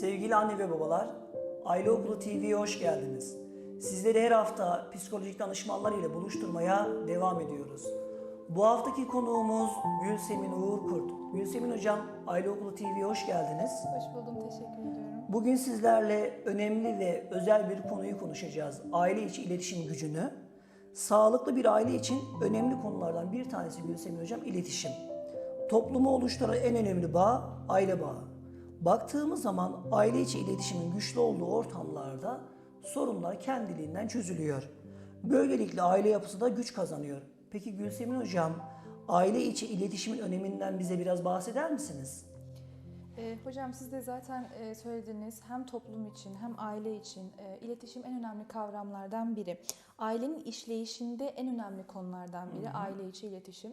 Sevgili anne ve babalar, Aile Okulu TV'ye hoş geldiniz. Sizleri her hafta psikolojik danışmanlar ile buluşturmaya devam ediyoruz. Bu haftaki konuğumuz Gülsemin Uğur Kurt. Gülsemin Hocam, Aile Okulu TV'ye hoş geldiniz. Hoş buldum, teşekkür ediyorum. Bugün sizlerle önemli ve özel bir konuyu konuşacağız. Aile içi iletişim gücünü. Sağlıklı bir aile için önemli konulardan bir tanesi Gülsemin Hocam iletişim. Toplumu oluşturan en önemli bağ aile bağı. Baktığımız zaman aile içi iletişimin güçlü olduğu ortamlarda sorunlar kendiliğinden çözülüyor. Böylelikle aile yapısı da güç kazanıyor. Peki Gülsemin Hocam, aile içi iletişimin öneminden bize biraz bahseder misiniz? Ee, hocam siz de zaten e, söylediniz hem toplum için hem aile için e, iletişim en önemli kavramlardan biri. Ailenin işleyişinde en önemli konulardan biri aile içi iletişim.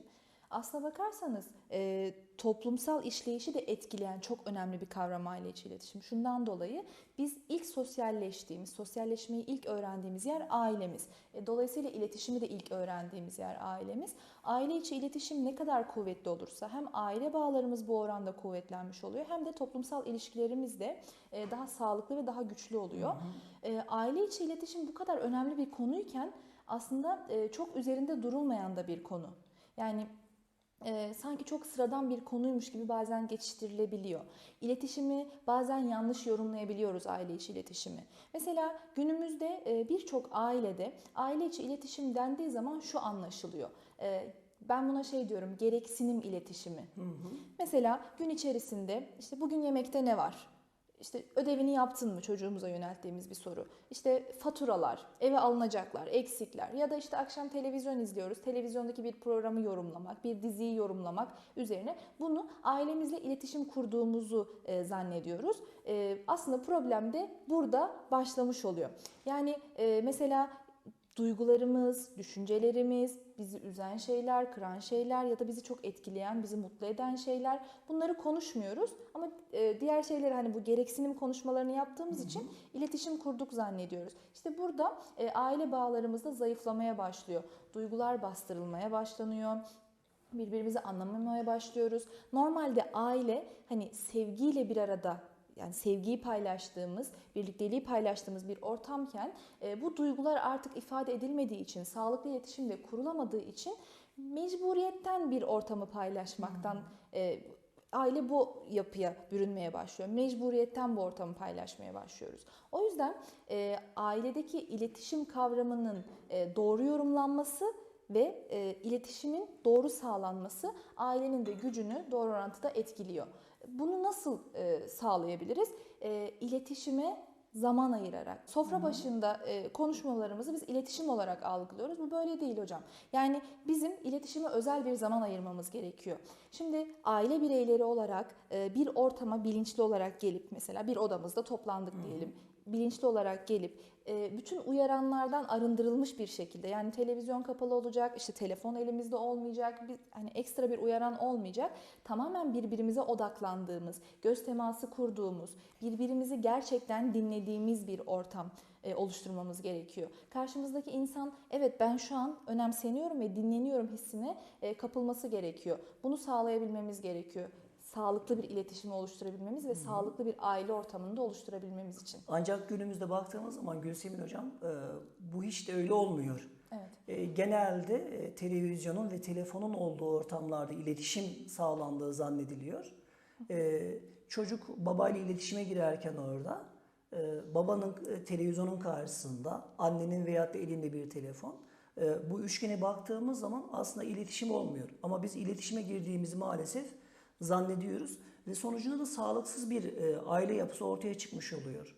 Aslına bakarsanız e, toplumsal işleyişi de etkileyen çok önemli bir kavram aile içi iletişim. Şundan dolayı biz ilk sosyalleştiğimiz, sosyalleşmeyi ilk öğrendiğimiz yer ailemiz. E, dolayısıyla iletişimi de ilk öğrendiğimiz yer ailemiz. Aile içi iletişim ne kadar kuvvetli olursa hem aile bağlarımız bu oranda kuvvetlenmiş oluyor hem de toplumsal ilişkilerimiz de e, daha sağlıklı ve daha güçlü oluyor. E, aile içi iletişim bu kadar önemli bir konuyken aslında e, çok üzerinde durulmayan da bir konu. Yani e, sanki çok sıradan bir konuymuş gibi bazen geçiştirilebiliyor. İletişimi bazen yanlış yorumlayabiliyoruz aile içi iletişimi. Mesela günümüzde e, birçok ailede aile içi iletişim dendiği zaman şu anlaşılıyor. E, ben buna şey diyorum gereksinim iletişimi. Mesela gün içerisinde işte bugün yemekte ne var? İşte ödevini yaptın mı çocuğumuza yönelttiğimiz bir soru. İşte faturalar, eve alınacaklar, eksikler ya da işte akşam televizyon izliyoruz. Televizyondaki bir programı yorumlamak, bir diziyi yorumlamak üzerine bunu ailemizle iletişim kurduğumuzu e, zannediyoruz. E, aslında problem de burada başlamış oluyor. Yani e, mesela duygularımız, düşüncelerimiz, bizi üzen şeyler, kıran şeyler ya da bizi çok etkileyen, bizi mutlu eden şeyler bunları konuşmuyoruz. Ama e, diğer şeyleri hani bu gereksinim konuşmalarını yaptığımız için iletişim kurduk zannediyoruz. İşte burada e, aile bağlarımız da zayıflamaya başlıyor. Duygular bastırılmaya başlanıyor birbirimizi anlamamaya başlıyoruz. Normalde aile hani sevgiyle bir arada yani sevgiyi paylaştığımız, birlikteliği paylaştığımız bir ortamken e, bu duygular artık ifade edilmediği için, sağlıklı iletişim de kurulamadığı için mecburiyetten bir ortamı paylaşmaktan e, aile bu yapıya bürünmeye başlıyor. Mecburiyetten bu ortamı paylaşmaya başlıyoruz. O yüzden e, ailedeki iletişim kavramının e, doğru yorumlanması ve iletişimin doğru sağlanması ailenin de gücünü doğru orantıda etkiliyor. Bunu nasıl e, sağlayabiliriz? E, iletişime zaman ayırarak. Sofra başında e, konuşmalarımızı biz iletişim olarak algılıyoruz. Bu böyle değil hocam. Yani bizim iletişime özel bir zaman ayırmamız gerekiyor. Şimdi aile bireyleri olarak e, bir ortama bilinçli olarak gelip mesela bir odamızda toplandık diyelim. Bilinçli olarak gelip e, bütün uyaranlardan arındırılmış bir şekilde yani televizyon kapalı olacak, işte telefon elimizde olmayacak, bir, hani ekstra bir uyaran olmayacak. Tamamen birbirimize odaklandığımız, göz teması kurduğumuz, birbirimizi gerçekten dinlediğimiz bir ortam e, oluşturmamız gerekiyor. Karşımızdaki insan evet ben şu an önemseniyorum ve dinleniyorum hissine e, kapılması gerekiyor. Bunu sağlayabilmemiz gerekiyor. Sağlıklı bir iletişimi oluşturabilmemiz ve sağlıklı bir aile ortamını da oluşturabilmemiz için. Ancak günümüzde baktığımız zaman Gülsemin Hocam e, bu hiç de öyle olmuyor. Evet. E, genelde e, televizyonun ve telefonun olduğu ortamlarda iletişim sağlandığı zannediliyor. E, çocuk babayla iletişime girerken orada e, babanın e, televizyonun karşısında, annenin veyahut da elinde bir telefon. E, bu üçgene baktığımız zaman aslında iletişim olmuyor. Ama biz iletişime girdiğimizi maalesef zannediyoruz ve sonucunda da sağlıksız bir e, aile yapısı ortaya çıkmış oluyor.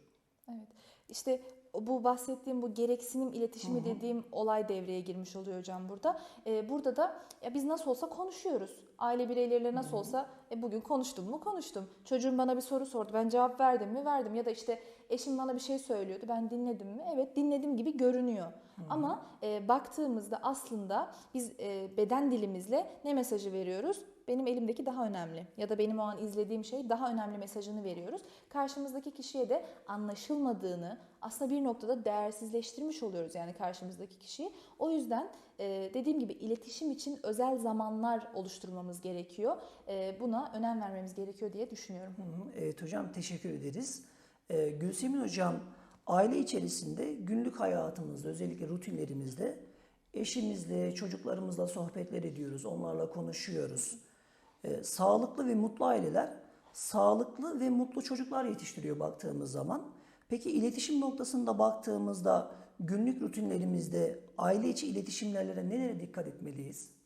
Evet. İşte bu bahsettiğim bu gereksinim iletişimi dediğim olay devreye girmiş oluyor hocam burada. Ee, burada da ya biz nasıl olsa konuşuyoruz. Aile bireyleriyle nasıl olsa e, bugün konuştum mu konuştum. Çocuğum bana bir soru sordu. Ben cevap verdim mi verdim. Ya da işte eşim bana bir şey söylüyordu. Ben dinledim mi? Evet dinledim gibi görünüyor. Ama e, baktığımızda aslında biz e, beden dilimizle ne mesajı veriyoruz? Benim elimdeki daha önemli ya da benim o an izlediğim şey daha önemli mesajını veriyoruz. Karşımızdaki kişiye de anlaşılmadığını aslında bir noktada değersizleştirmiş oluyoruz yani karşımızdaki kişiyi. O yüzden e, dediğim gibi iletişim için özel zamanlar oluşturmamız gerekiyor. E, buna önem vermemiz gerekiyor diye düşünüyorum. Evet hocam teşekkür ederiz. Gülsemin Hocam aile içerisinde günlük hayatımızda özellikle rutinlerimizde eşimizle, çocuklarımızla sohbetler ediyoruz, onlarla konuşuyoruz. Ee, sağlıklı ve mutlu aileler sağlıklı ve mutlu çocuklar yetiştiriyor baktığımız zaman. Peki iletişim noktasında baktığımızda günlük rutinlerimizde aile içi iletişimlerlere nelere dikkat etmeliyiz?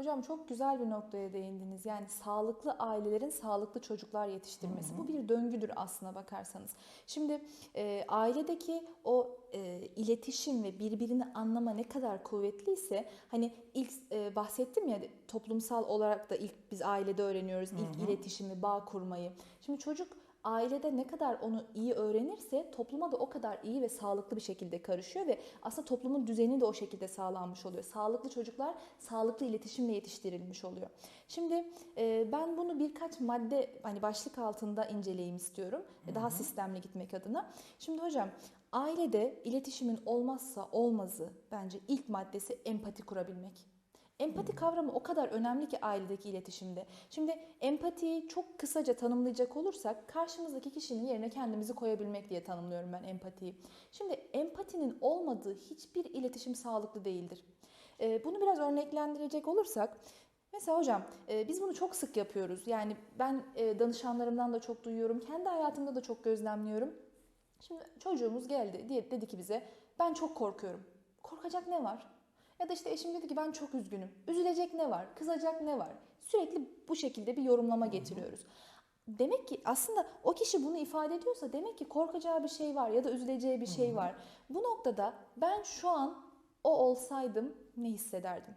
Hocam çok güzel bir noktaya değindiniz. Yani sağlıklı ailelerin sağlıklı çocuklar yetiştirmesi. Bu bir döngüdür aslına bakarsanız. Şimdi e, ailedeki o e, iletişim ve birbirini anlama ne kadar kuvvetliyse hani ilk e, bahsettim ya toplumsal olarak da ilk biz ailede öğreniyoruz ilk iletişimi, bağ kurmayı. Şimdi çocuk ailede ne kadar onu iyi öğrenirse topluma da o kadar iyi ve sağlıklı bir şekilde karışıyor ve aslında toplumun düzeni de o şekilde sağlanmış oluyor. Sağlıklı çocuklar sağlıklı iletişimle yetiştirilmiş oluyor. Şimdi e, ben bunu birkaç madde hani başlık altında inceleyeyim istiyorum. E, Daha sistemli gitmek adına. Şimdi hocam ailede iletişimin olmazsa olmazı bence ilk maddesi empati kurabilmek. Empati kavramı o kadar önemli ki ailedeki iletişimde. Şimdi empatiyi çok kısaca tanımlayacak olursak karşımızdaki kişinin yerine kendimizi koyabilmek diye tanımlıyorum ben empatiyi. Şimdi empatinin olmadığı hiçbir iletişim sağlıklı değildir. Ee, Bunu biraz örneklendirecek olursak Mesela hocam e, biz bunu çok sık yapıyoruz. Yani ben e, danışanlarımdan da çok duyuyorum. Kendi hayatımda da çok gözlemliyorum. Şimdi çocuğumuz geldi diye dedi ki bize ben çok korkuyorum. Korkacak ne var? Ya da işte eşim dedi ki ben çok üzgünüm. Üzülecek ne var? Kızacak ne var? Sürekli bu şekilde bir yorumlama getiriyoruz. Demek ki aslında o kişi bunu ifade ediyorsa demek ki korkacağı bir şey var ya da üzüleceği bir şey var. Bu noktada ben şu an o olsaydım ne hissederdim?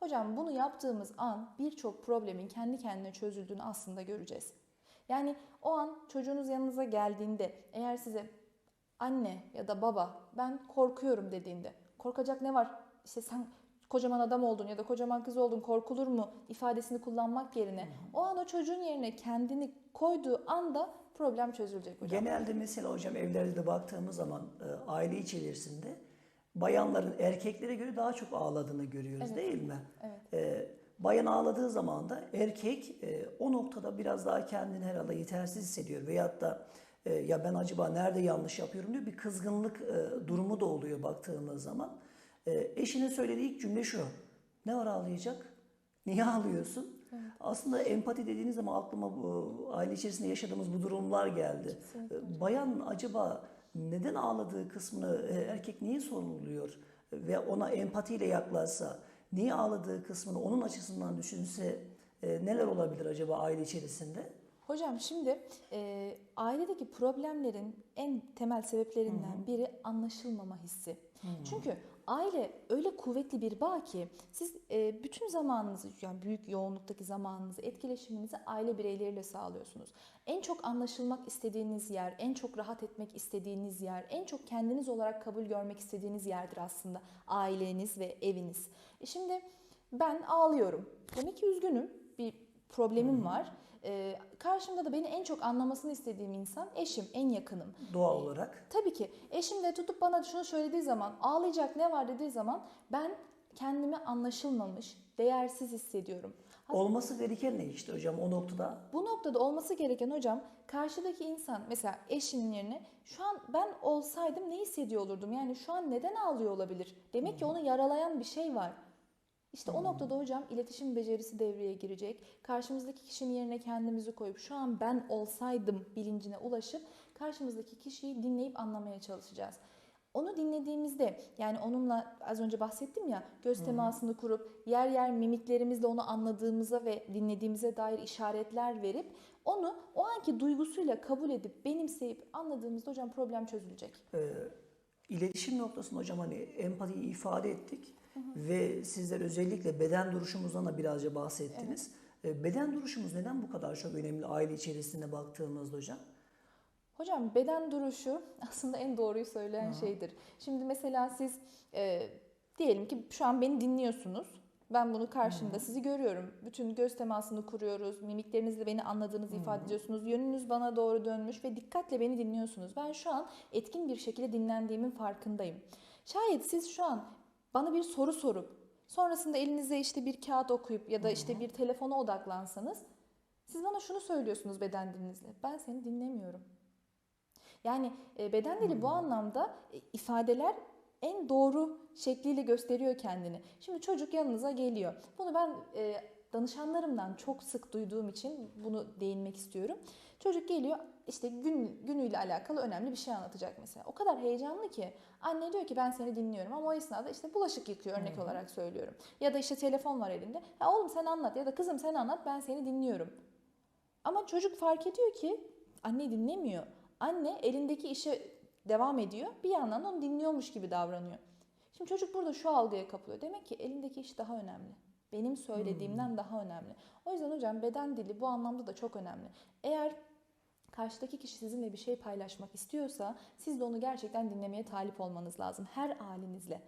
Hocam bunu yaptığımız an birçok problemin kendi kendine çözüldüğünü aslında göreceğiz. Yani o an çocuğunuz yanınıza geldiğinde eğer size anne ya da baba ben korkuyorum dediğinde korkacak ne var? İşte sen kocaman adam oldun ya da kocaman kız oldun korkulur mu ifadesini kullanmak yerine o an o çocuğun yerine kendini koyduğu anda problem çözülecek hocam. Genelde mesela hocam evlerde de baktığımız zaman e, aile içerisinde bayanların erkeklere göre daha çok ağladığını görüyoruz Evet. değil mi? Evet. E, bayan ağladığı zaman da erkek e, o noktada biraz daha kendini herhalde yetersiz hissediyor veyahut da e, ya ben acaba nerede yanlış yapıyorum diyor bir kızgınlık e, durumu da oluyor baktığımız zaman. E, eşinin söylediği ilk cümle şu. Ne var ağlayacak? Niye ağlıyorsun? Aslında empati dediğiniz zaman aklıma bu aile içerisinde yaşadığımız bu durumlar geldi. E, Bayan acaba neden ağladığı kısmını e, erkek niye sorguluyor ve ona empatiyle yaklaşsa, niye ağladığı kısmını onun açısından düşünse e, neler olabilir acaba aile içerisinde? Hocam şimdi e, ailedeki problemlerin en temel sebeplerinden biri anlaşılmama hissi. Çünkü aile öyle kuvvetli bir bağ ki siz e, bütün zamanınızı yani büyük yoğunluktaki zamanınızı, etkileşiminizi aile bireyleriyle sağlıyorsunuz. En çok anlaşılmak istediğiniz yer, en çok rahat etmek istediğiniz yer, en çok kendiniz olarak kabul görmek istediğiniz yerdir aslında aileniz ve eviniz. E şimdi ben ağlıyorum. Demek ki üzgünüm. Bir problemim var. Ee, karşımda da beni en çok anlamasını istediğim insan eşim, en yakınım. Doğal olarak. Tabii ki eşim de tutup bana şunu söylediği zaman, ağlayacak ne var dediği zaman ben kendimi anlaşılmamış, değersiz hissediyorum. Olması gereken ne işte hocam o noktada? Bu noktada olması gereken hocam karşıdaki insan mesela eşinin yerine şu an ben olsaydım ne hissediyor olurdum? Yani şu an neden ağlıyor olabilir? Demek ki onu yaralayan bir şey var. İşte o noktada hocam iletişim becerisi devreye girecek. Karşımızdaki kişinin yerine kendimizi koyup şu an ben olsaydım bilincine ulaşıp karşımızdaki kişiyi dinleyip anlamaya çalışacağız. Onu dinlediğimizde yani onunla az önce bahsettim ya göz temasını kurup yer yer mimiklerimizle onu anladığımıza ve dinlediğimize dair işaretler verip onu o anki duygusuyla kabul edip benimseyip anladığımızda hocam problem çözülecek. Ee, iletişim noktasında hocam hani empatiyi ifade ettik ve sizler özellikle beden duruşumuzdan da birazca bahsettiniz. Ee, beden duruşumuz neden bu kadar çok önemli aile içerisinde baktığımızda hocam? Hocam beden duruşu aslında en doğruyu söyleyen şeydir. Şimdi mesela siz e, diyelim ki şu an beni dinliyorsunuz. Ben bunu karşımda sizi görüyorum. Bütün göz temasını kuruyoruz. Mimiklerinizle beni anladığınızı ifade ediyorsunuz. Yönünüz bana doğru dönmüş ve dikkatle beni dinliyorsunuz. Ben şu an etkin bir şekilde dinlendiğimin farkındayım. Şayet siz şu an bana bir soru sorup sonrasında elinize işte bir kağıt okuyup ya da işte bir telefona odaklansanız siz bana şunu söylüyorsunuz beden dilinizle. Ben seni dinlemiyorum. Yani e, beden dili bu anlamda e, ifadeler en doğru şekliyle gösteriyor kendini. Şimdi çocuk yanınıza geliyor. Bunu ben e, danışanlarımdan çok sık duyduğum için bunu değinmek istiyorum. Çocuk geliyor işte gün günüyle alakalı önemli bir şey anlatacak mesela. O kadar heyecanlı ki anne diyor ki ben seni dinliyorum ama o esnada işte bulaşık yıkıyor örnek olarak söylüyorum. Ya da işte telefon var elinde. Ya oğlum sen anlat ya da kızım sen anlat ben seni dinliyorum. Ama çocuk fark ediyor ki anne dinlemiyor. Anne elindeki işe devam ediyor. Bir yandan da onu dinliyormuş gibi davranıyor. Şimdi çocuk burada şu algıya kapılıyor. Demek ki elindeki iş daha önemli. Benim söylediğimden daha önemli. O yüzden hocam beden dili bu anlamda da çok önemli. Eğer karşıdaki kişi sizinle bir şey paylaşmak istiyorsa siz de onu gerçekten dinlemeye talip olmanız lazım. Her halinizle.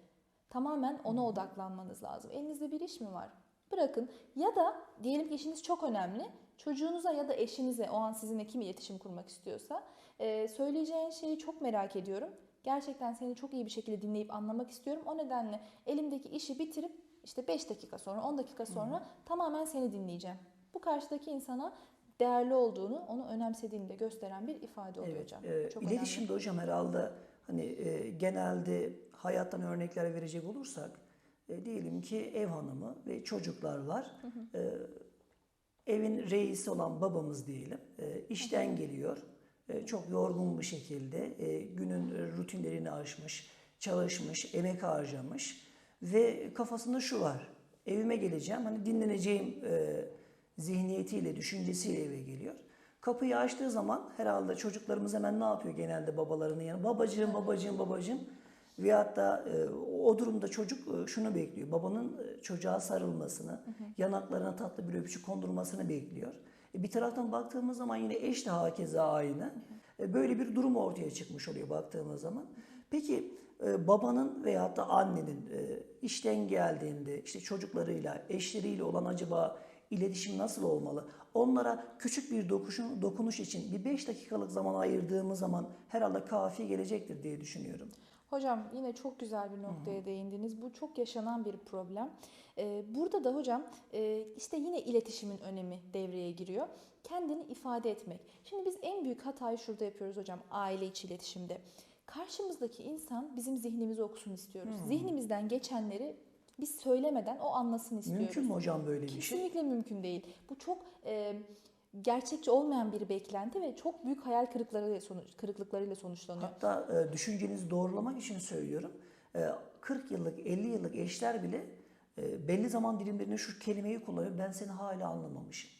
Tamamen ona odaklanmanız lazım. Elinizde bir iş mi var? Bırakın ya da diyelim ki işiniz çok önemli. Çocuğunuza ya da eşinize o an sizinle kim iletişim kurmak istiyorsa e, söyleyeceğin şeyi çok merak ediyorum. Gerçekten seni çok iyi bir şekilde dinleyip anlamak istiyorum. O nedenle elimdeki işi bitirip işte 5 dakika sonra 10 dakika sonra tamamen seni dinleyeceğim. Bu karşıdaki insana değerli olduğunu, onu önemsediğini de gösteren bir ifade oluyor Evet. hocam. e, Çok önemli. iletişimde hocam herhalde hani e, genelde hayattan örnekler verecek olursak e, diyelim ki ev hanımı ve çocuklar var. E, evin reisi olan babamız diyelim. E, işten geliyor. E, çok yorgun bir şekilde e, günün rutinlerini aşmış, çalışmış, emek harcamış ve kafasında şu var. Evime geleceğim, hani dinleneceğim e, zihniyetiyle, düşüncesiyle eve geliyor. Kapıyı açtığı zaman herhalde çocuklarımız hemen ne yapıyor genelde babalarının yanı? Babacığım, babacığım, babacığım. Ve hatta e, o durumda çocuk e, şunu bekliyor. Babanın e, çocuğa sarılmasını, yanaklarına tatlı bir öpücük kondurmasını bekliyor. E, bir taraftan baktığımız zaman yine eş de hakeza aynı. E, böyle bir durum ortaya çıkmış oluyor baktığımız zaman. Peki e, babanın veyahut da annenin e, işten geldiğinde işte çocuklarıyla, eşleriyle olan acaba iletişim nasıl olmalı? Onlara küçük bir dokuşun, dokunuş için bir 5 dakikalık zaman ayırdığımız zaman herhalde kafi gelecektir diye düşünüyorum. Hocam yine çok güzel bir noktaya değindiniz. Bu çok yaşanan bir problem. Ee, burada da hocam e, işte yine iletişimin önemi devreye giriyor. Kendini ifade etmek. Şimdi biz en büyük hatayı şurada yapıyoruz hocam aile içi iletişimde. Karşımızdaki insan bizim zihnimizi okusun istiyoruz. Zihnimizden geçenleri biz söylemeden o anlasın istiyoruz. Mümkün mü hocam böyle bir şey? Kesinlikle mümkün değil. Bu çok e, gerçekçi olmayan bir beklenti ve çok büyük hayal kırıklarıyla, sonuç, kırıklıklarıyla sonuçlanıyor. Hatta e, düşüncenizi doğrulamak için söylüyorum. E, 40 yıllık, 50 yıllık eşler bile e, belli zaman dilimlerinde şu kelimeyi kullanıyor. Ben seni hala anlamamışım.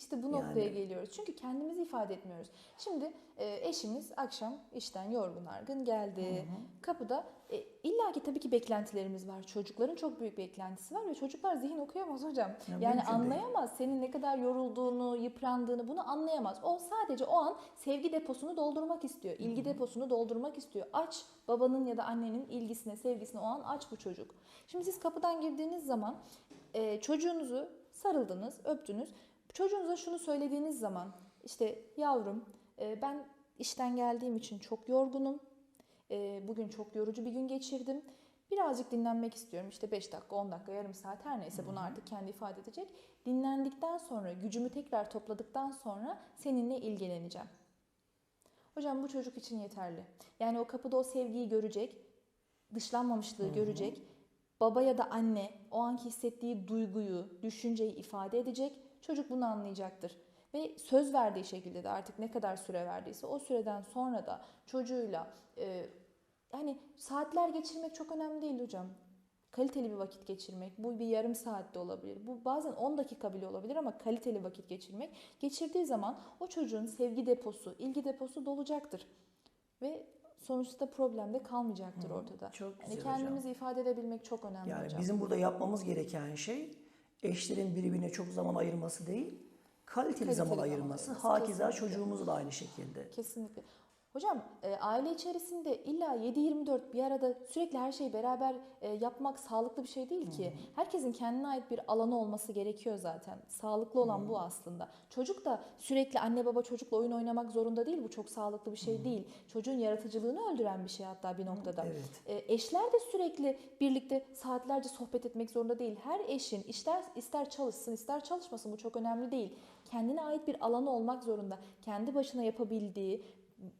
İşte bu noktaya Yani- geliyoruz. Çünkü kendimizi ifade etmiyoruz. Şimdi e, eşimiz akşam işten yorgun argın geldi. Kapıda e, illaki tabii ki beklentilerimiz var. Çocukların çok büyük beklentisi var ve çocuklar zihin okuyamaz hocam. Ya, yani mümkün değil. anlayamaz. Senin ne kadar yorulduğunu, yıprandığını bunu anlayamaz. O sadece o an sevgi deposunu doldurmak istiyor. ilgi deposunu doldurmak istiyor. Aç babanın ya da annenin ilgisine, sevgisine o an aç bu çocuk. Şimdi siz kapıdan girdiğiniz zaman e, çocuğunuzu sarıldınız, öptünüz. Çocuğunuza şunu söylediğiniz zaman işte yavrum e, ben işten geldiğim için çok yorgunum. E, bugün çok yorucu bir gün geçirdim. Birazcık dinlenmek istiyorum. İşte 5 dakika, 10 dakika, yarım saat her neyse bunu artık kendi ifade edecek. Dinlendikten sonra, gücümü tekrar topladıktan sonra seninle ilgileneceğim. Hocam bu çocuk için yeterli. Yani o kapıda o sevgiyi görecek, dışlanmamışlığı görecek. Baba ya da anne o anki hissettiği duyguyu, düşünceyi ifade edecek. Çocuk bunu anlayacaktır. Ve söz verdiği şekilde de artık ne kadar süre verdiyse o süreden sonra da çocuğuyla e, yani saatler geçirmek çok önemli değil hocam. Kaliteli bir vakit geçirmek. Bu bir yarım saatte olabilir. Bu bazen 10 dakika bile olabilir ama kaliteli vakit geçirmek. Geçirdiği zaman o çocuğun sevgi deposu, ilgi deposu dolacaktır. Ve sonuçta problem de kalmayacaktır ortada. çok yani güzel hocam. kendimizi ifade edebilmek çok önemli Yani hocam. bizim burada yapmamız gereken şey eşlerin birbirine çok zaman ayırması değil, kaliteli, Kaliteli zaman ayırması. Hakeza çocuğumuz da aynı şekilde. Kesinlikle. Hocam e, aile içerisinde illa 7-24 bir arada sürekli her şeyi beraber e, yapmak sağlıklı bir şey değil ki. Herkesin kendine ait bir alanı olması gerekiyor zaten. Sağlıklı olan bu aslında. Çocuk da sürekli anne baba çocukla oyun oynamak zorunda değil. Bu çok sağlıklı bir şey değil. Çocuğun yaratıcılığını öldüren bir şey hatta bir noktada. Evet. E, eşler de sürekli birlikte saatlerce sohbet etmek zorunda değil. Her eşin ister ister çalışsın ister çalışmasın bu çok önemli değil. Kendine ait bir alanı olmak zorunda. Kendi başına yapabildiği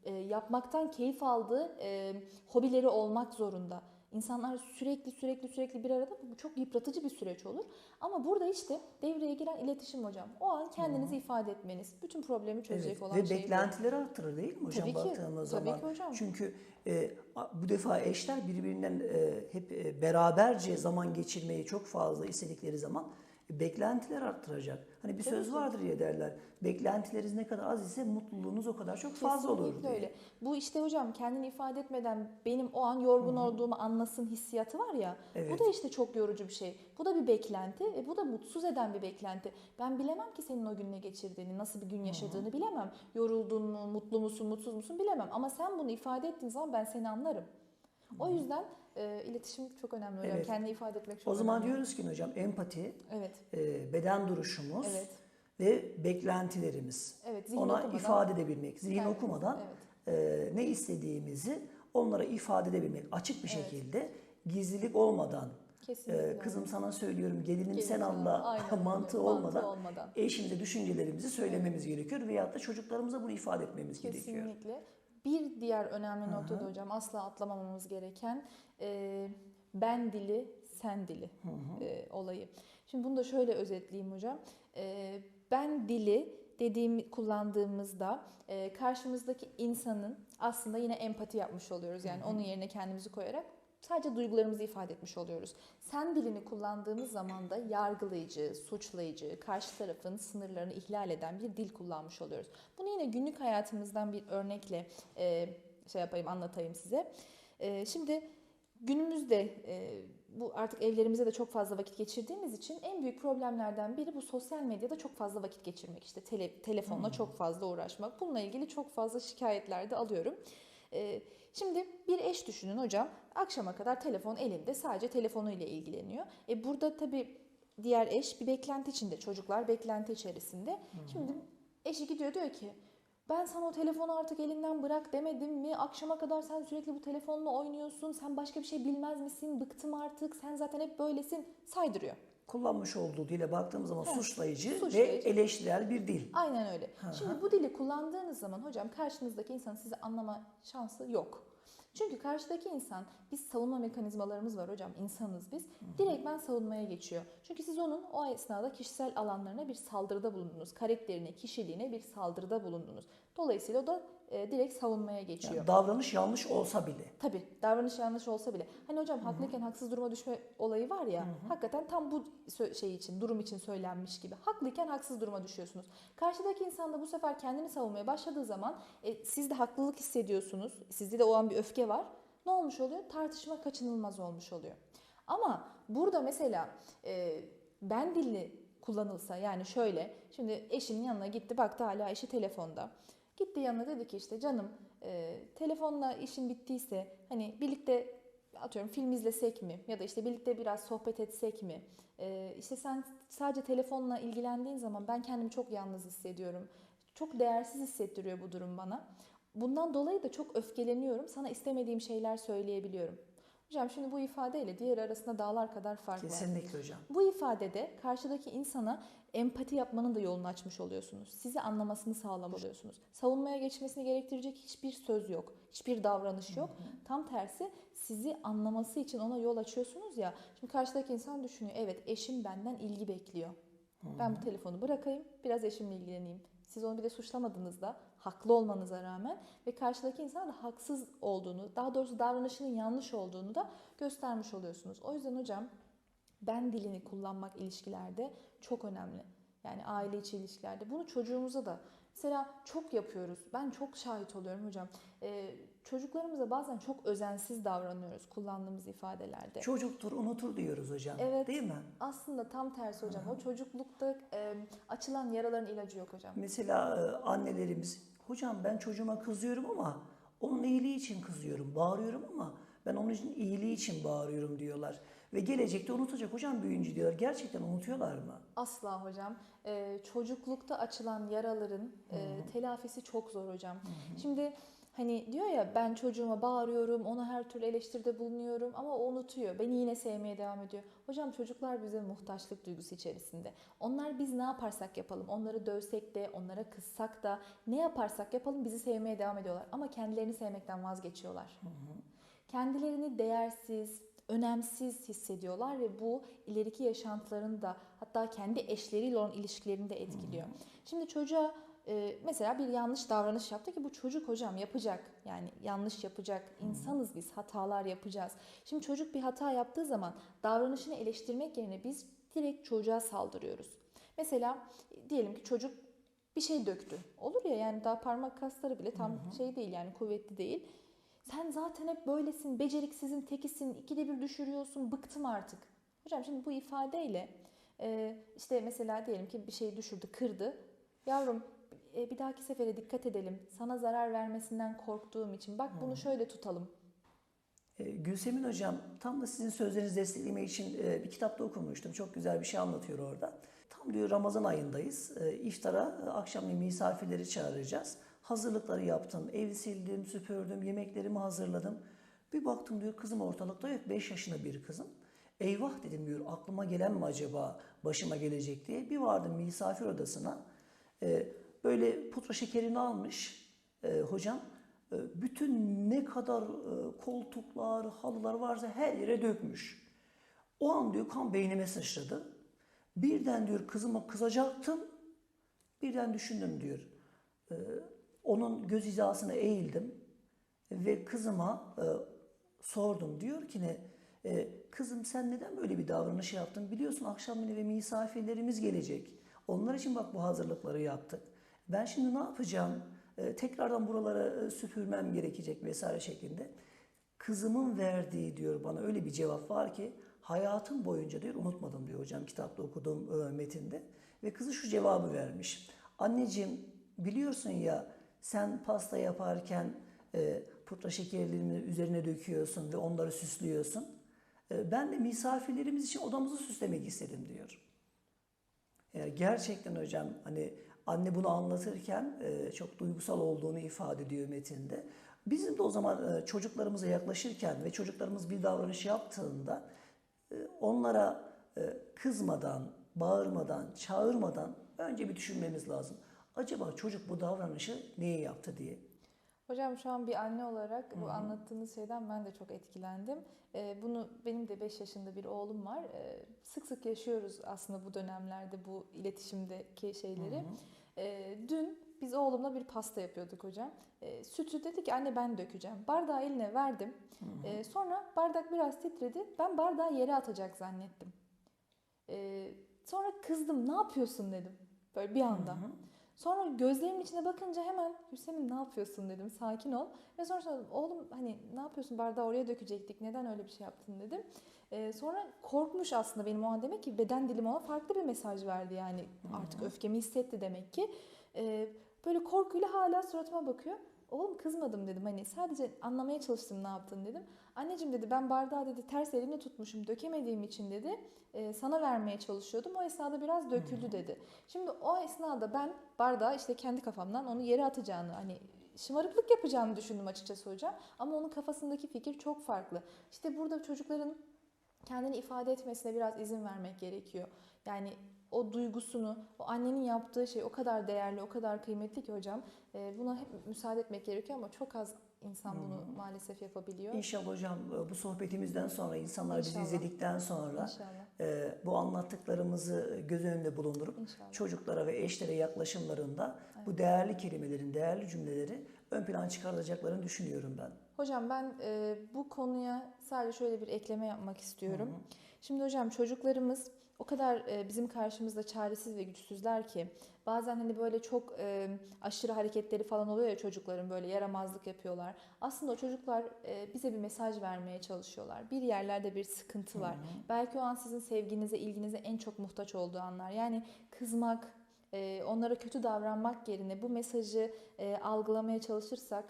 e, yapmaktan keyif aldığı e, hobileri olmak zorunda. İnsanlar sürekli sürekli sürekli bir arada bu çok yıpratıcı bir süreç olur. Ama burada işte devreye giren iletişim hocam. O an kendinizi ifade etmeniz bütün problemi çözecek Evet. olan Ve şey bu. beklentileri arttırır değil mi hocam Tabii ki, baktığımız tabii zaman? ki hocam. Çünkü e, bu defa eşler birbirinden e, hep e, beraberce zaman geçirmeyi çok fazla istedikleri zaman beklentiler arttıracak. Hani bir söz vardır ya derler. Beklentileriniz ne kadar az ise mutluluğunuz o kadar çok fazla olur Kesinlikle diye. öyle. Bu işte hocam kendini ifade etmeden benim o an yorgun olduğumu anlasın hissiyatı var ya. Evet. Bu da işte çok yorucu bir şey. Bu da bir beklenti. E, bu da mutsuz eden bir beklenti. Ben bilemem ki senin o gün ne geçirdiğini, nasıl bir gün yaşadığını bilemem. Yoruldun mu, mutlu musun, mutsuz musun bilemem. Ama sen bunu ifade ettiğin zaman ben seni anlarım. O yüzden e, iletişim çok önemli hocam. Evet. Kendini ifade etmek çok O zaman önemli. diyoruz ki hocam empati, Evet. e, beden duruşumuz Evet. ve beklentilerimiz. Evet. zihin Ona okumadan ifade edebilmek, zihin kendimizi- okumadan Evet. e, ne istediğimizi onlara ifade edebilmek açık bir Evet. şekilde gizlilik olmadan Kesinlikle. e, öyle. kızım sana söylüyorum gelinim Gelin sen anla Aynen mantığı olmadan olmadan. eşimize düşüncelerimizi söylememiz gerekiyor veyahut da çocuklarımıza bunu ifade etmemiz gerekiyor. Kesinlikle. Bir diğer önemli nokta da hocam asla atlamamamız gereken e, ben dili, sen dili e, olayı. Şimdi bunu da şöyle özetleyeyim hocam. E, ben dili dediğim kullandığımızda e, karşımızdaki insanın aslında yine empati yapmış oluyoruz. Yani onun yerine kendimizi koyarak sadece duygularımızı ifade etmiş oluyoruz. Sen dilini kullandığımız zaman da yargılayıcı, suçlayıcı, karşı tarafın sınırlarını ihlal eden bir dil kullanmış oluyoruz. Bunu yine günlük hayatımızdan bir örnekle e, şey yapayım, anlatayım size. E, şimdi günümüzde e, bu artık evlerimizde de çok fazla vakit geçirdiğimiz için en büyük problemlerden biri bu sosyal medyada çok fazla vakit geçirmek. İşte tele, telefonla çok fazla uğraşmak. Bununla ilgili çok fazla şikayetler de alıyorum. E, şimdi bir eş düşünün hocam. Akşama kadar telefon elinde sadece telefonuyla ilgileniyor. E burada tabii diğer eş bir beklenti içinde. Çocuklar beklenti içerisinde. Şimdi eşi gidiyor diyor ki ben sana o telefonu artık elinden bırak demedim mi? Akşama kadar sen sürekli bu telefonla oynuyorsun. Sen başka bir şey bilmez misin? Bıktım artık. Sen zaten hep böylesin. Saydırıyor. Kullanmış olduğu dile baktığımız zaman Evet, suçlayıcı, ve suçlayıcı. eleştirel bir dil. Aynen öyle. Hı hı. Şimdi bu dili kullandığınız zaman hocam karşınızdaki insanın sizi anlama şansı yok. Çünkü karşıdaki insan, biz savunma mekanizmalarımız var hocam, insanız biz. Direkt ben savunmaya geçiyor. Çünkü siz onun o esnada kişisel alanlarına bir saldırıda bulundunuz. Karakterine, kişiliğine bir saldırıda bulundunuz. Dolayısıyla o da e, direkt savunmaya geçiyor. Yani davranış yanlış olsa bile. Tabii davranış yanlış olsa bile. Hani hocam haklıyken haksız duruma düşme olayı var ya. Hakikaten tam bu şey için, durum için söylenmiş gibi. Haklıyken haksız duruma düşüyorsunuz. Karşıdaki insan da bu sefer kendini savunmaya başladığı zaman e, siz de haklılık hissediyorsunuz. Sizde de o an bir öfke var. Ne olmuş oluyor? Tartışma kaçınılmaz olmuş oluyor. Ama burada mesela e, ben dilli kullanılsa yani şöyle şimdi eşinin yanına gitti baktı hala eşi telefonda. Gitti yanına dedi ki işte canım e, telefonla işin bittiyse hani birlikte atıyorum film izlesek mi ya da işte birlikte biraz sohbet etsek mi? E, işte sen sadece telefonla ilgilendiğin zaman ben kendimi çok yalnız hissediyorum. Çok değersiz hissettiriyor bu durum bana. Bundan dolayı da çok öfkeleniyorum. Sana istemediğim şeyler söyleyebiliyorum. Hocam şimdi bu ifadeyle diğer arasında dağlar kadar fark var. Kesinlikle hocam. Bu ifadede karşıdaki insana empati yapmanın da yolunu açmış oluyorsunuz. Sizi anlamasını sağlamalıyorsunuz. Savunmaya geçmesini gerektirecek hiçbir söz yok. Hiçbir davranış yok. Tam tersi sizi anlaması için ona yol açıyorsunuz ya. Şimdi karşıdaki insan düşünüyor. Evet eşim benden ilgi bekliyor. Ben bu telefonu bırakayım, biraz eşimle ilgileneyim. Siz onu bir de suçlamadığınızda, haklı olmanıza rağmen ve karşıdaki insana da haksız olduğunu, daha doğrusu davranışının yanlış olduğunu da göstermiş oluyorsunuz. O yüzden hocam ben dilini kullanmak ilişkilerde çok önemli. Yani aile içi ilişkilerde. Bunu çocuğumuza da mesela çok yapıyoruz. Ben çok şahit oluyorum hocam. Ee, çocuklarımıza bazen çok özensiz davranıyoruz kullandığımız ifadelerde. Çocuktur, unutur diyoruz hocam. Evet. Değil mi? Aslında tam tersi hocam. O çocuklukta e, açılan yaraların ilacı yok hocam. Mesela e, annelerimiz, hocam ben çocuğuma kızıyorum ama onun iyiliği için kızıyorum, bağırıyorum ama ben onun için iyiliği için bağırıyorum diyorlar. Ve gelecekte unutacak hocam büyüyünce diyorlar. Gerçekten unutuyorlar mı? Asla hocam. Ee, çocuklukta açılan yaraların e, telafisi çok zor hocam. Şimdi Hani diyor ya ben çocuğuma bağırıyorum, ona her türlü eleştiride bulunuyorum ama o unutuyor. Beni yine sevmeye devam ediyor. Hocam çocuklar bize muhtaçlık duygusu içerisinde. Onlar biz ne yaparsak yapalım, onları dövsek de, onlara kızsak da, ne yaparsak yapalım bizi sevmeye devam ediyorlar. Ama kendilerini sevmekten vazgeçiyorlar. Kendilerini değersiz, önemsiz hissediyorlar ve bu ileriki yaşantılarını da hatta kendi eşleriyle olan ilişkilerini de etkiliyor. Şimdi çocuğa e, mesela bir yanlış davranış yaptı ki bu çocuk hocam yapacak. Yani yanlış yapacak. İnsanız biz hatalar yapacağız. Şimdi çocuk bir hata yaptığı zaman davranışını eleştirmek yerine biz direkt çocuğa saldırıyoruz. Mesela e, diyelim ki çocuk bir şey döktü. Olur ya yani daha parmak kasları bile tam şey değil yani kuvvetli değil. Sen zaten hep böylesin, beceriksizin tekisin, ikide bir düşürüyorsun, bıktım artık. Hocam şimdi bu ifadeyle e, işte mesela diyelim ki bir şey düşürdü, kırdı. Yavrum e, bir dahaki sefere dikkat edelim. Sana zarar vermesinden korktuğum için bak bunu şöyle tutalım. E, Gülsemin Hocam tam da sizin sözlerinizi desteklemek için e, bir kitapta okumuştum. Çok güzel bir şey anlatıyor orada. Tam diyor Ramazan ayındayız. E, İftara e, akşamleyin misafirleri çağıracağız. Hazırlıkları yaptım. Evi sildim, süpürdüm, yemeklerimi hazırladım. Bir baktım diyor kızım ortalıkta yok. 5 yaşında bir kızım. Eyvah dedim diyor aklıma gelen mi acaba başıma gelecek diye. Bir vardım misafir odasına. E, böyle pudra şekerini almış e, hocam. E, bütün ne kadar e, koltuklar, halılar varsa her yere dökmüş. O an diyor kan beynime sıçradı. Birden diyor kızıma kızacaktım. Birden düşündüm diyor. E, onun göz hizasına eğildim ve kızıma e, sordum. Diyor ki ne? E, kızım sen neden böyle bir davranış yaptın? Biliyorsun akşam eve misafirlerimiz gelecek. Onlar için bak bu hazırlıkları yaptık. Ben şimdi ne yapacağım? E, tekrardan buralara e, süpürmem gerekecek vesaire şeklinde. Kızımın verdiği diyor bana öyle bir cevap var ki hayatım boyunca diyor unutmadım diyor hocam kitapta okuduğum e, metinde. Ve kızı şu cevabı vermiş. Anneciğim biliyorsun ya sen pasta yaparken e, pudra şekerlerini üzerine döküyorsun ve onları süslüyorsun. E, ben de misafirlerimiz için odamızı süslemek istedim diyor. Yani gerçekten hocam hani anne bunu anlatırken e, çok duygusal olduğunu ifade ediyor metinde. Bizim de o zaman e, çocuklarımıza yaklaşırken ve çocuklarımız bir davranış yaptığında e, onlara e, kızmadan, bağırmadan, çağırmadan önce bir düşünmemiz lazım. Acaba çocuk bu davranışı niye yaptı diye. Hocam şu an bir anne olarak bu anlattığınız şeyden ben de çok etkilendim. Ee, bunu benim de 5 yaşında bir oğlum var. Ee, sık sık yaşıyoruz aslında bu dönemlerde bu iletişimdeki şeyleri. Ee, dün biz oğlumla bir pasta yapıyorduk hocam. Ee, sütü dedi ki anne ben dökeceğim. Bardağı eline verdim. Ee, sonra bardak biraz titredi. Ben bardağı yere atacak zannettim. Ee, sonra kızdım ne yapıyorsun dedim. Böyle bir anda. Sonra gözlerimin içine bakınca hemen Hüseyin ne yapıyorsun dedim sakin ol. Ve sonra söyledim oğlum hani ne yapıyorsun bardağı oraya dökecektik neden öyle bir şey yaptın dedim. Ee, sonra korkmuş aslında benim o an demek ki beden dilim ona farklı bir mesaj verdi yani artık öfkemi hissetti demek ki. Ee, böyle korkuyla hala suratıma bakıyor. Oğlum kızmadım dedim hani sadece anlamaya çalıştım ne yaptın dedim. Anneciğim dedi ben bardağı dedi ters elimle tutmuşum dökemediğim için dedi e, sana vermeye çalışıyordum. O esnada biraz döküldü dedi. Şimdi o esnada ben bardağı işte kendi kafamdan onu yere atacağını hani şımarıklık yapacağını düşündüm açıkçası hocam. Ama onun kafasındaki fikir çok farklı. İşte burada çocukların kendini ifade etmesine biraz izin vermek gerekiyor. Yani o duygusunu, o annenin yaptığı şey o kadar değerli, o kadar kıymetli ki hocam. E, buna hep müsaade etmek gerekiyor ama çok az insan bunu maalesef yapabiliyor. İnşallah hocam e, bu sohbetimizden sonra insanlar bizi İnşallah. izledikten sonra İnşallah. e, bu anlattıklarımızı göz önünde bulundurup İnşallah. çocuklara ve eşlere yaklaşımlarında bu değerli kelimelerin, değerli cümleleri ön plana çıkarılacaklarını düşünüyorum ben. Hocam ben e, bu konuya sadece şöyle bir ekleme yapmak istiyorum. Şimdi hocam çocuklarımız o kadar e, bizim karşımızda çaresiz ve güçsüzler ki bazen hani böyle çok e, aşırı hareketleri falan oluyor ya çocukların böyle yaramazlık yapıyorlar. Aslında o çocuklar e, bize bir mesaj vermeye çalışıyorlar. Bir yerlerde bir sıkıntı var. Belki o an sizin sevginize, ilginize en çok muhtaç olduğu anlar. Yani kızmak, onlara kötü davranmak yerine bu mesajı algılamaya çalışırsak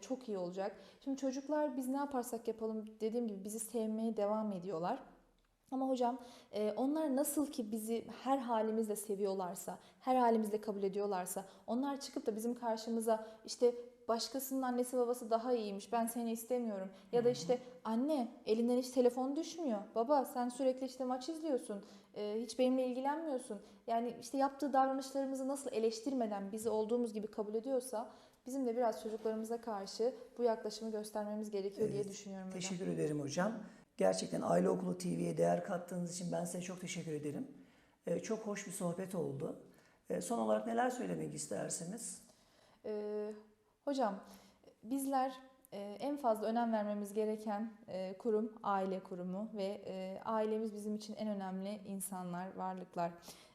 çok iyi olacak. Şimdi çocuklar biz ne yaparsak yapalım dediğim gibi bizi sevmeye devam ediyorlar. Ama hocam e, onlar nasıl ki bizi her halimizle seviyorlarsa, her halimizle kabul ediyorlarsa, onlar çıkıp da bizim karşımıza işte başkasının annesi babası daha iyiymiş ben seni istemiyorum. Ya da işte anne elinden hiç telefon düşmüyor. Baba sen sürekli işte maç izliyorsun. Ee, hiç benimle ilgilenmiyorsun. Yani işte yaptığı davranışlarımızı nasıl eleştirmeden bizi olduğumuz gibi kabul ediyorsa bizim de biraz çocuklarımıza karşı bu yaklaşımı göstermemiz gerekiyor diye düşünüyorum hocam. Teşekkür ederim hocam. Gerçekten Aile Okulu TV'ye değer kattığınız için ben size çok teşekkür ederim. Ee, çok hoş bir sohbet oldu. Ee, son olarak neler söylemek istersiniz? Ee, hocam bizler e, en fazla önem vermemiz gereken e, kurum aile kurumu ve e, ailemiz bizim için en önemli insanlar, varlıklar.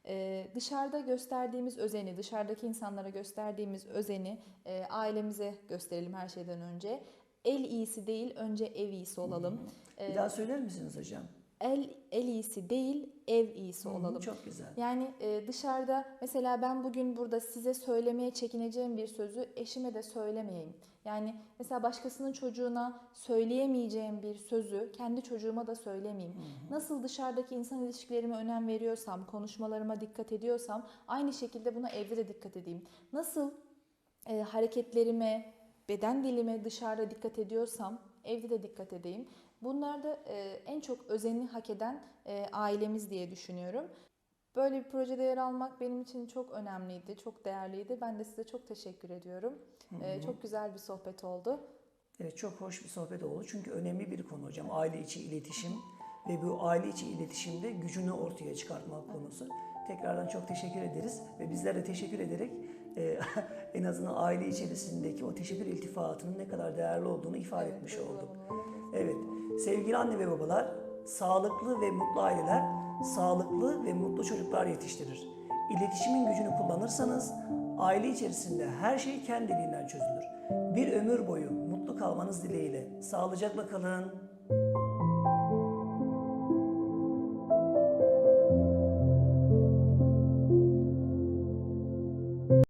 E, dışarıda gösterdiğimiz özeni, dışarıdaki insanlara gösterdiğimiz özeni e, ailemize gösterelim her şeyden önce. El iyisi değil, önce ev iyisi olalım. Bir Ee, daha söyler misiniz hocam? El el iyisi değil, ev iyisi Hı hı, olalım. Çok güzel. Yani e, dışarıda mesela ben bugün burada size söylemeye çekineceğim bir sözü eşime de söylemeyeyim. Yani mesela başkasının çocuğuna söyleyemeyeceğim bir sözü kendi çocuğuma da söylemeyeyim. Nasıl dışarıdaki insan ilişkilerime önem veriyorsam, konuşmalarıma dikkat ediyorsam aynı şekilde buna evde de dikkat edeyim. Nasıl e, hareketlerime, beden dilime dışarıda dikkat ediyorsam evde de dikkat edeyim. Bunlar da e, en çok özenini hak eden e, ailemiz diye düşünüyorum. Böyle bir projede yer almak benim için çok önemliydi, çok değerliydi. Ben de size çok teşekkür ediyorum. E, çok güzel bir sohbet oldu. Evet, çok hoş bir sohbet oldu. Çünkü önemli bir konu hocam. Aile içi iletişim ve bu aile içi iletişimde gücünü ortaya çıkartmak konusu. Tekrardan çok teşekkür ederiz ve bizler de teşekkür ederek e, en azından aile içerisindeki o teşekkür iltifatının ne kadar değerli olduğunu ifade Evet, etmiş olduk. Evet, sevgili anne ve babalar, sağlıklı ve mutlu aileler, sağlıklı ve mutlu çocuklar yetiştirir. İletişimin gücünü kullanırsanız, aile içerisinde her şey kendiliğinden çözülür. Bir ömür boyu mutlu kalmanız dileğiyle. Sağlıcakla kalın.